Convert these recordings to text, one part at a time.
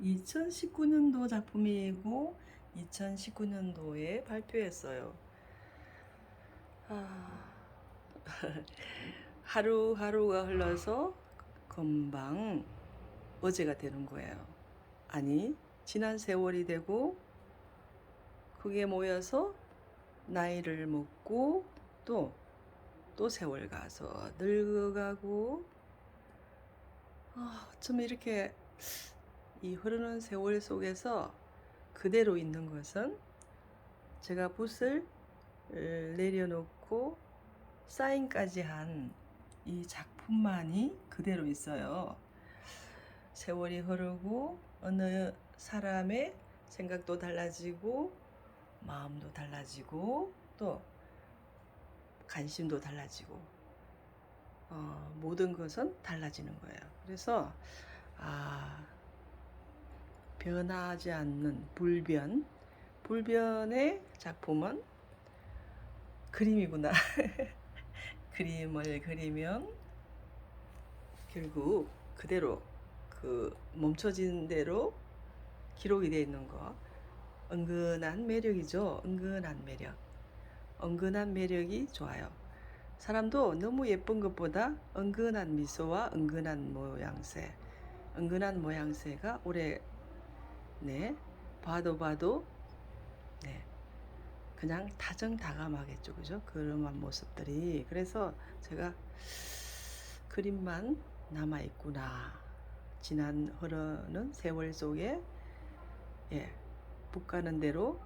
2019년도 작품이고 2019년도에 발표했어요. 아, 하루하루가 흘러서 금방 어제가 되는 거예요. 아니, 지난 세월이 되고 그게 모여서 나이를 먹고 또, 또 세월 가서 늙어가고 아, 어쩜 이렇게 이 흐르는 세월 속에서 그대로 있는 것은 제가 붓을 어, 내려놓고 사인까지 한 이 작품만이 그대로 있어요. 세월이 흐르고 어느 사람의 생각도 달라지고 마음도 달라지고 또 관심도 달라지고 어, 모든 것은 달라지는 거예요. 그래서 아 변하지 않는 불변 불변의 작품은 그림이구나. 그림을 그리면 결국 그대로 그 멈춰진 대로 기록이 되어 있는 거 은근한 매력이죠. 은근한 매력. 은근한 매력이 좋아요. 사람도 너무 예쁜 것보다 은근한 미소와 은근한 모양새, 은근한 모양새가 오래 네 봐도 봐도 네 그냥 다정다감하겠죠, 그죠? 그런 모습들이 그래서 제가 그림만 남아 있구나. 지난 흐르는 세월 속에 예, 붓 가는 대로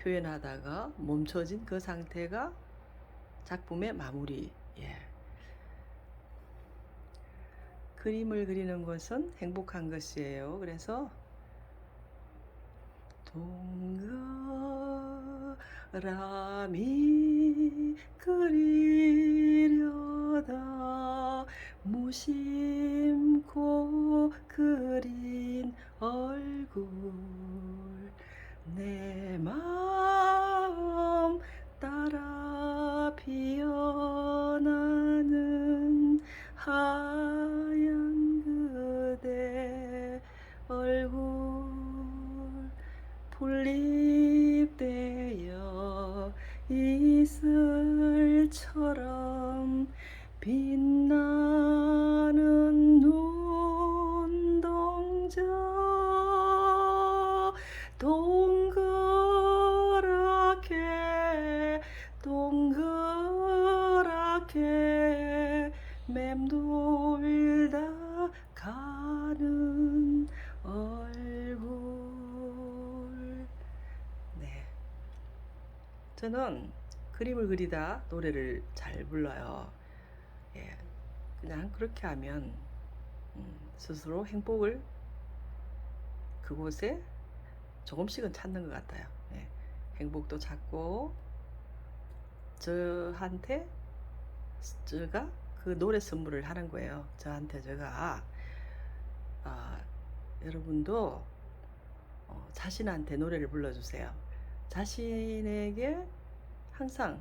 표현하다가 멈춰진 그 상태가 작품의 마무리. 예. 그림을 그리는 것은 행복한 것이에요. 그래서 동그라미 그리려다 무심코 그린 얼굴 내마 풀립되어 이슬처럼 빛나는 눈동자 동 저는 그림을 그리다 노래를 잘 불러요 예 그냥 그렇게 하면 음, 스스로 행복을 그곳에 조금씩은 찾는 것 같아요. 예, 행복도 찾고 저한테 제가 그 노래 선물을 하는 거예요. 저한테 제가 아, 여러분도 어, 자신한테 노래를 불러주세요. 자신에게 항상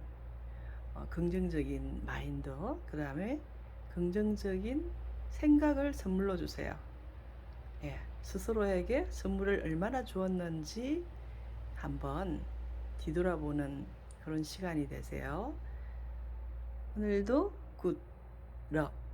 어, 긍정적인 마인드, 그 다음에 긍정적인 생각을 선물로 주세요. 예, 스스로에게 선물을 얼마나 주었는지 한번 뒤돌아보는 그런 시간이 되세요. 오늘도 굿 럭.